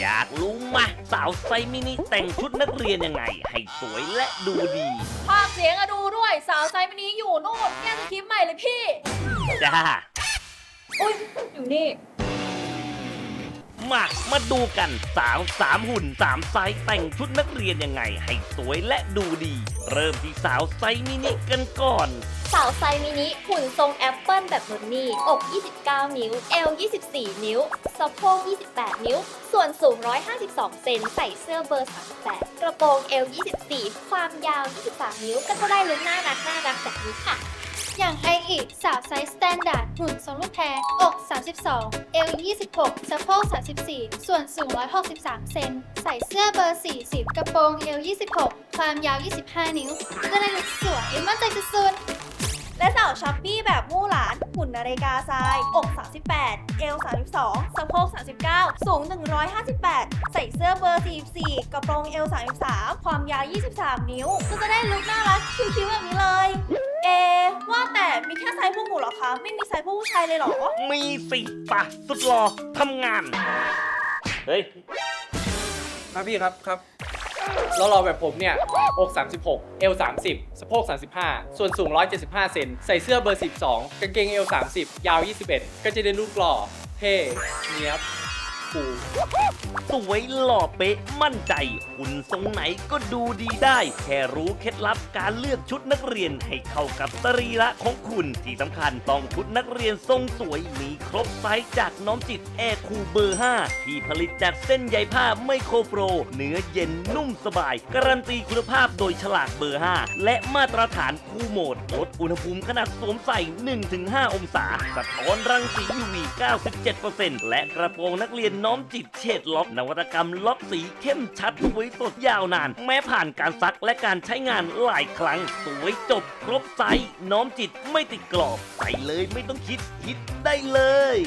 อยากรู้มาสาวไซส์มินิแต่งชุดนักเรียนยังไง ให้สวยและดูดี ภาคเสียงอะดูด้วยสาวไซส์มินิอยู่นู่นแก้สคริปต์ใหม่เลยพี่ จ้า อุ้ยอยู่นี่ มามาดูกันสาวสามหุ่นสามไซส์แต่งชุดนักเรียนยังไง ให้สวยและดูดี เริ่มที่สาวไซส์มินิกันก่อน สาวไซมินิหุ่นทรงแอปเปิลแบบนนนี่ อก 29 นิ้ว เอว 24 นิ้ว สะโพก 28 นิ้ว ส่วนสูง 152 เซน ใส่เสื้อเบอร์ 38 กระโปรงเอว 24 ความยาว 23 นิ้ว ก็จะได้ลุคน่ารักน่ารักแบบนี้ค่ะอย่างไออีกสาวไซส์สแตนดาร์ดหุ่นทรงลูกแพรอก 32 เอว 26 สะโพก 34 ส่วนสูง 163 เซน ใส่เสื้อเบอร์ 40 กระโปรงเอว 26 ความยาว 25 นิ้วจะได้ลุคสวยมั่นใจสุดๆ และสาวชัปปี้แบบมู่หลานหุ่นนาฬิกาทราย อก 38 เอว 32 สะโพก 39 สูง 158 ใส่เสื้อเบอร์ 44 กระโปรงเอว 33 ความยาว 23 นิ้ว ก็จะได้ลุคน่ารักคิ้วๆแบบนี้เลย เอะว่าแต่มีแค่ไซส์พวกหนูเหรอคะ ไม่มีไซส์พวกผู้ชายเลยเหรอ มีสิปะสุดหล่อทำงาน เฮ้ย ครับพี่ครับครับ แล้วเราแบบผมเนี่ยอก36 เอว30 สะโพก 35 ส่วนสูง 175 เซน ใส่เสื้อเบอร์ 12 กางเกงเอว30 ยาว 21 ก็จะได้รูปหล่อ เท่เนียบู สวยหล่อเป๊ะมั่นใจหุ่นทรงไหนก็ดูดีได้ แค่รู้เคล็ดลับการเลือกชุดนักเรียนให้เข้ากับสรีระของคุณที่สำคัญต้องชุดนักเรียนทรงสวยมีครบไซส์จากน้องจิตแอร์คูเบอร์ 5 ที่ผลิตจากเส้นใยผ้าไมโครโฟรเนื้อเย็นนุ่มสบาย การันตีคุณภาพโดยฉลากเบอร์ 5 และมาตรฐานคู่โหมดลดอุณหภูมิขนาดสวมใส่ 1-5 องศา สะท้อนรังสี UV 97%และกระโปรงนักเรียนน้อมจิตเฉดล็อกนวัตกรรมล็อกสีเข้มชัดสวยสดยาวนาน แม้ผ่านการซักและการใช้งานหลายครั้ง สวยจบครบไซส์น้อมจิตไม่ติดกรอบใส่เลยไม่ต้องคิดคิดได้เลย